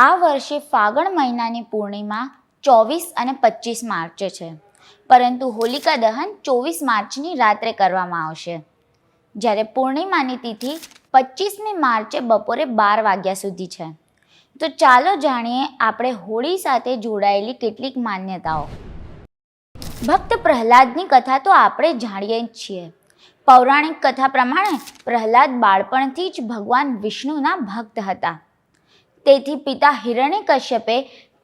આ વર્ષે ફાગણ મહિનાની પૂર્ણિમા ચોવીસ અને પચીસ માર્ચે છે. પરંતુ હોલિકા દહન ચોવીસ માર્ચની રાત્રે કરવામાં આવશે. જ્યારે પૂર્ણિમાની તિથિ પચીસમી માર્ચે બપોરે બાર વાગ્યા સુધી છે. તો ચાલો જાણીએ આપણે હોળી સાથે જોડાયેલી કેટલીક માન્યતાઓ. ભક્ત પ્રહલાદની કથા તો આપણે જાણીએ જ છીએ. પૌરાણિક કથા પ્રમાણે પ્રહલાદ બાળપણથી જ ભગવાન વિષ્ણુના ભક્ત હતા. તેથી પિતા હિરણ્યકશ્યપે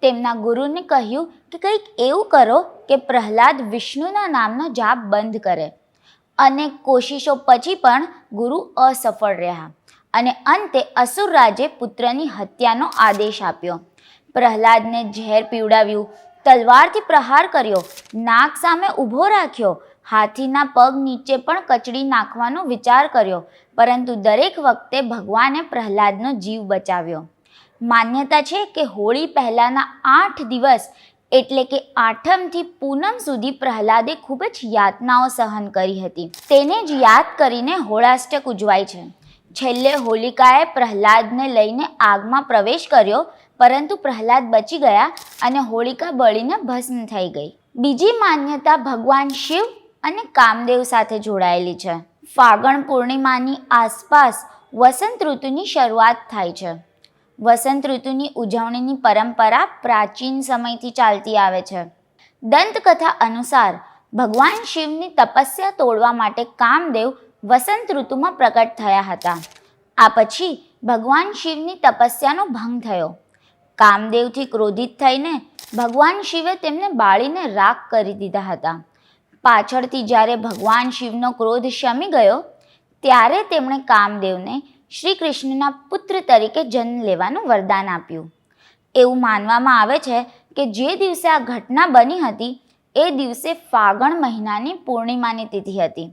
તેમના ગુરુને કહ્યું કે કંઈક એવું કરો કે પ્રહલાદ વિષ્ણુના નામનો જાપ બંધ કરે અને કોશિશો પછી પણ ગુરુ અસફળ રહ્યા. અને અંતે અસુર રાજે પુત્રની હત્યાનો આદેશ આપ્યો. પ્રહલાદને ઝેર પીવડાવ્યું, તલવારથી પ્રહાર કર્યો, નાક સામે ઊભો રાખ્યો, હાથીના પગ નીચે પણ કચડી નાખવાનો વિચાર કર્યો, પરંતુ દરેક વખતે ભગવાને પ્રહલાદનો જીવ બચાવ્યો. માન્યતા છે કે હોળી પહેલાંના આઠ દિવસ એટલે કે આઠમથી પૂનમ સુધી પ્રહલાદે ખૂબ જ યાતનાઓ સહન કરી હતી. તેને જ યાદ કરીને હોળાષ્ટક ઉજવાય છે. છેલ્લે હોલિકાએ પ્રહલાદને લઈને આગમાં પ્રવેશ કર્યો, પરંતુ પ્રહલાદ બચી ગયા અને હોલિકા બળીને ભસ્મ થઈ ગઈ. બીજી માન્યતા ભગવાન શિવ અને કામદેવ સાથે જોડાયેલી છે. ફાગણ પૂર્ણિમાની આસપાસ વસંત ઋતુની શરૂઆત થાય છે. વસંત ઋતુની ઉજવણીની પરંપરા પ્રાચીન સમયથી ચાલતી આવે છે. દંતકથા અનુસાર, ભગવાન શિવની તપસ્યા તોડવા માટે કામદેવ વસંત ઋતુમાં પ્રકટ થયા હતા. આ પછી ભગવાન શિવની તપસ્યાનો ભંગ થયો. કામદેવથી ક્રોધિત થઈને ભગવાન શિવે તેમને બાળીને રાખ કરી દીધા હતા. પાછળથી જ્યારે ભગવાન શિવનો ક્રોધ શમી ગયો, ત્યારે તેમણે કામદેવને શ્રી કૃષ્ણના પુત્ર તરીકે જન્મ લેવાનું વરદાન આપ્યું. એવું માનવામાં આવે છે કે જે દિવસે આ ઘટના બની હતી, એ દિવસે ફાગણ મહિનાની પૂર્ણિમાની તિથિ હતી.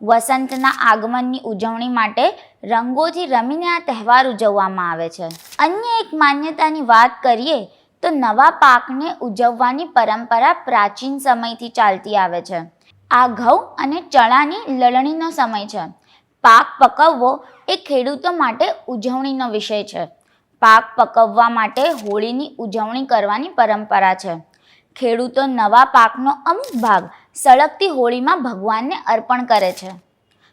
વસંતના આગમનની ઉજવણી માટે રંગોથી રમીને આ તહેવાર ઉજવવામાં આવે છે. અન્ય એક માન્યતાની વાત કરીએ, તો નવા પાકને ઉજવવાની પરંપરા પ્રાચીન સમયથી ચાલતી આવે છે. આ ઘઉં અને ચણાની લણણીનો સમય છે. પાક પકવવો એ ખેડૂતો માટે ઉજવણીનો વિષય છે. પાક પકવવા માટે હોળીની ઉજવણી કરવાની પરંપરા છે. ખેડૂતો નવા પાકનો અમુક ભાગ સળગતી હોળીમાં ભગવાનને અર્પણ કરે છે.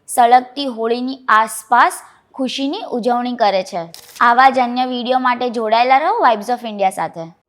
સળગતી હોળીની આસપાસ ખુશીની ઉજવણી કરે છે. આવા જ અન્ય વીડિયો માટે જોડાયેલા રહો વાઇબ્સ ઓફ ઇન્ડિયા સાથે.